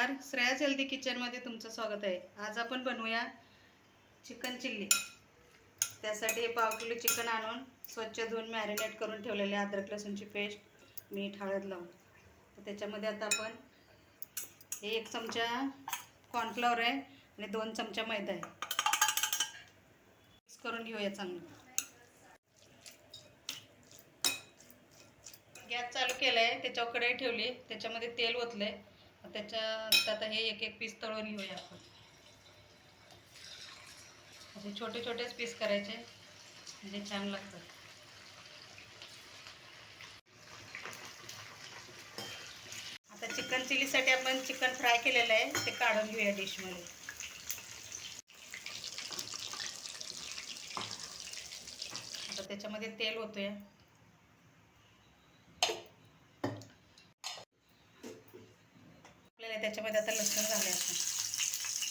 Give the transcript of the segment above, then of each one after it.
नमस्कार. श्रेयास हेल्दी किचनमध्ये तुमचं स्वागत आहे. आज आपण बनवूया चिकन चिल्ली. त्यासाठी पाव किलो चिकन आणून स्वच्छ धुवून मॅरिनेट करून ठेवलेले अद्रक लसूणची पेस्ट मीठ हळद लावून. तर त्याच्यामध्ये आता आपण हे एक चमचा कॉर्नफ्लॉवर आहे आणि दोन चमचा मैदा आहे. मिक्स करून घेऊया चांगलं. गॅस चालू केला आहे त्याच्यावर कढई ठेवली त्याच्यामध्ये तेल ओतलं आहे त्याच्यात आता हे एक एक पीस तळून घेऊया आपण. असे छोटे छोटेच पीस करायचे. म्हणजे छान लागतात. आता चिकन चिलीसाठी आपण चिकन फ्राय केलेलं आहे. ते काढून घेऊया डिशमध्ये आता त्याच्यामध्ये तेल होतोय आपल्याला त्याच्यामध्ये आता लसूण घालायचं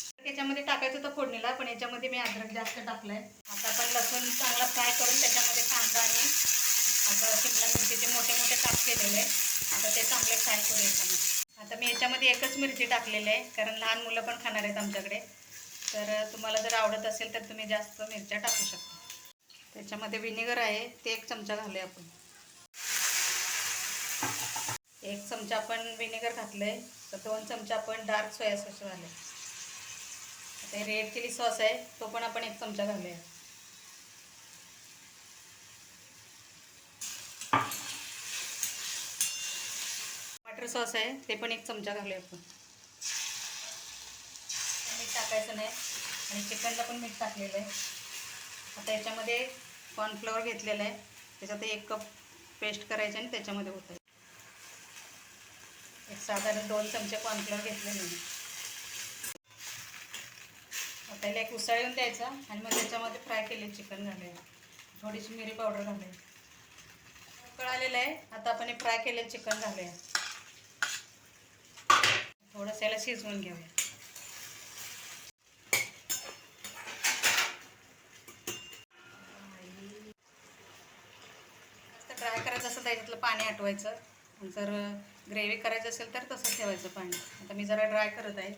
आपण त्याच्यामध्ये टाकायचं होतं फोडणीला पण याच्यामध्ये मी अद्रक जास्त टाकलंय. आता आपण लसूण चांगला फ्राय करून त्याच्यामध्ये कांदा आणि आता शिमला मिरचीचे मोठे मोठे काप केलेले. आहे आता ते चांगले फ्राय करू याच्यामध्ये. आता मी याच्यामध्ये एकच मिरची टाकलेली आहे कारण लहान मुलं पण खाणार आहेत आमच्याकडे. तर तुम्हाला जर आवडत असेल तर तुम्ही जास्त मिरच्या टाकू शकता. त्याच्यामध्ये व्हिनेगर आहे ते एक चमचा घालूया आपण. एक चमचा आपण विनेगर घातलंय तर दोन चमचा आपण डार्क सोया सॉस घालूया. आता रेड चिली सॉस आहे तो पण आपण एक चमचा घालूया. टमाटर सॉस आहे ते पण एक चमचा घालूया आपण. मीठ टाकायचं नाही आणि चिकनला पण मीठ टाकलेलं आहे. आता याच्यामध्ये कॉर्नफ्लॉवर घेतलेलं आहे त्याच्यात एक कप पेस्ट करायचं आणि त्याच्यामध्ये होतं साधारण दोन चमचे कॉर्नफ्लोअर घेतले मी. आता याला एक उसळ येऊन द्यायचा आणि मग त्याच्यामध्ये फ्राय केले चिकन घालूया थोडीशी मिरी पावडर घालूया कळालेलं आहे. आता आपण हे फ्राय केले चिकन घालूया थोडंसं याला शिजवून घेऊया. जास्त ड्राय करायचं असं त्याच्यातलं पाणी आटवायचं जर ग्रेव्ही करायचं असेल तर तसं ठेवायचं पाणी. आता मी जरा ड्राय करत आहे.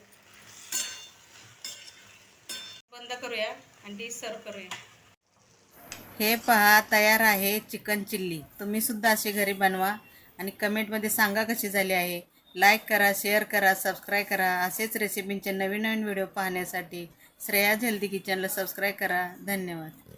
बंद करूया आणि डिश सर्व करूया. हे पहा तयार आहे चिकन चिल्ली. तुम्ही सुद्धा अशी घरी बनवा आणि कमेंटमध्ये सांगा कशी झाली आहे. लाईक करा शेअर करा सबस्क्राईब करा. असेच रेसिपींचे नवीन नवीन व्हिडिओ पाहण्यासाठी श्रेया हेल्दी किचनला सबस्क्राईब करा. धन्यवाद.